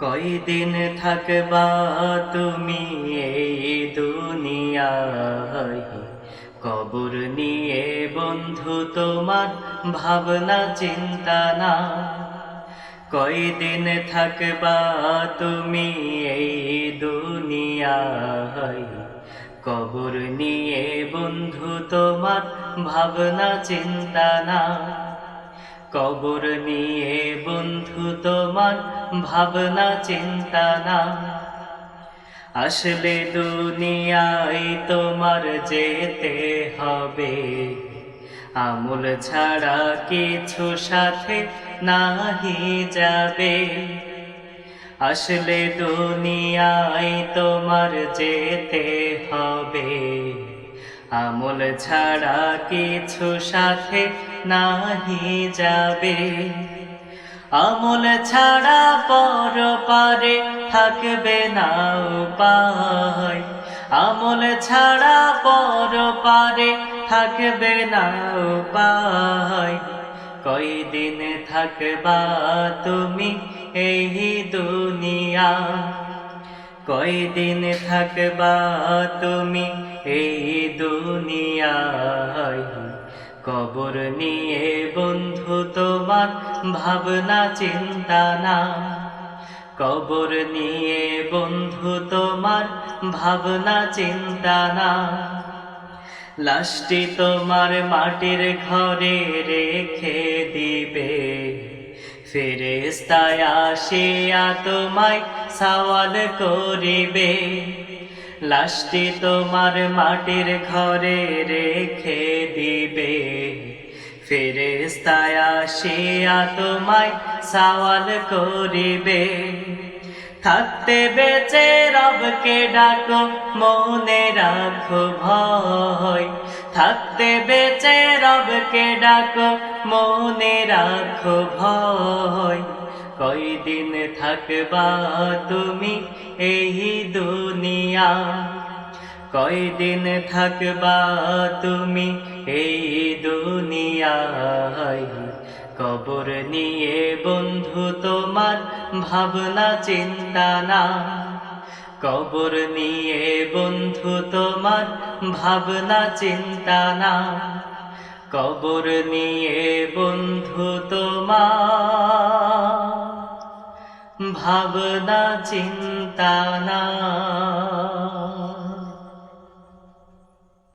কয়দিন থাকবা তুমি এই দুনিয়ায়? কবর নিয়ে বন্ধু তোমার ভাবনা, চিন্তা না। কয়দিন থাকবা তুমি এই দুনিয়ায়? কবর নিয়ে বন্ধু তোমার ভাবনা, চিন্তা না। কবর নিয়ে বন্ধু তোমার ভাবনা, চিন্তা না। আসলে দুনিয়ায় তোমার যেতে হবে। আমল ছাড়া কিছু সাথে নাহি যাবে। আসলে দুনিয়ায় তোমার যেতে হবে। আমল ছাড়া কিছু সাথে নাহি যাবে। আমল ছাড়া পর পারে থাকবে না উপায়। আমল ছাড়া পর পারে থাকবে না উপায়। কয়দিন থাকবা তুমি এই দুনিয়া? কয়দিন থাকবা তুমি এই দুনিয়ায়? কবর নিয়ে বন্ধু তোমার ভাবনা, চিন্তা না। কবর নিয়ে বন্ধু তোমার ভাবনা, চিন্তা না। লাশটি তোমার মাটির ঘরে রেখে দিবে। ফেরেস্তায় আসিয়া তোমায় সওয়াল করিবে। লাশটি তোমার মাটির ঘরে রেখে দিবে। ফেরেস্তায় আসিয়া তোমায় সওয়াল করিবে। থাকতে বেঁচে রবকে ডাকো, মনে রাখো ভয়। থাকতে বেঁচে রবকে ডাকো, মনে রাখো ভয়। কয়দিন থাকবা তুমি এই দুনিয়া? কয়দিন থাকবা তুমি এই দুনিয়ায় কবর নিয়ে বন্ধু তোমার ভাবনা, চিন্তা না। কবর নিয়ে বন্ধু তোমার ভাবনা, চিন্তা না। কবর নিয়ে বন্ধু তোমার भावना चिन्ताना।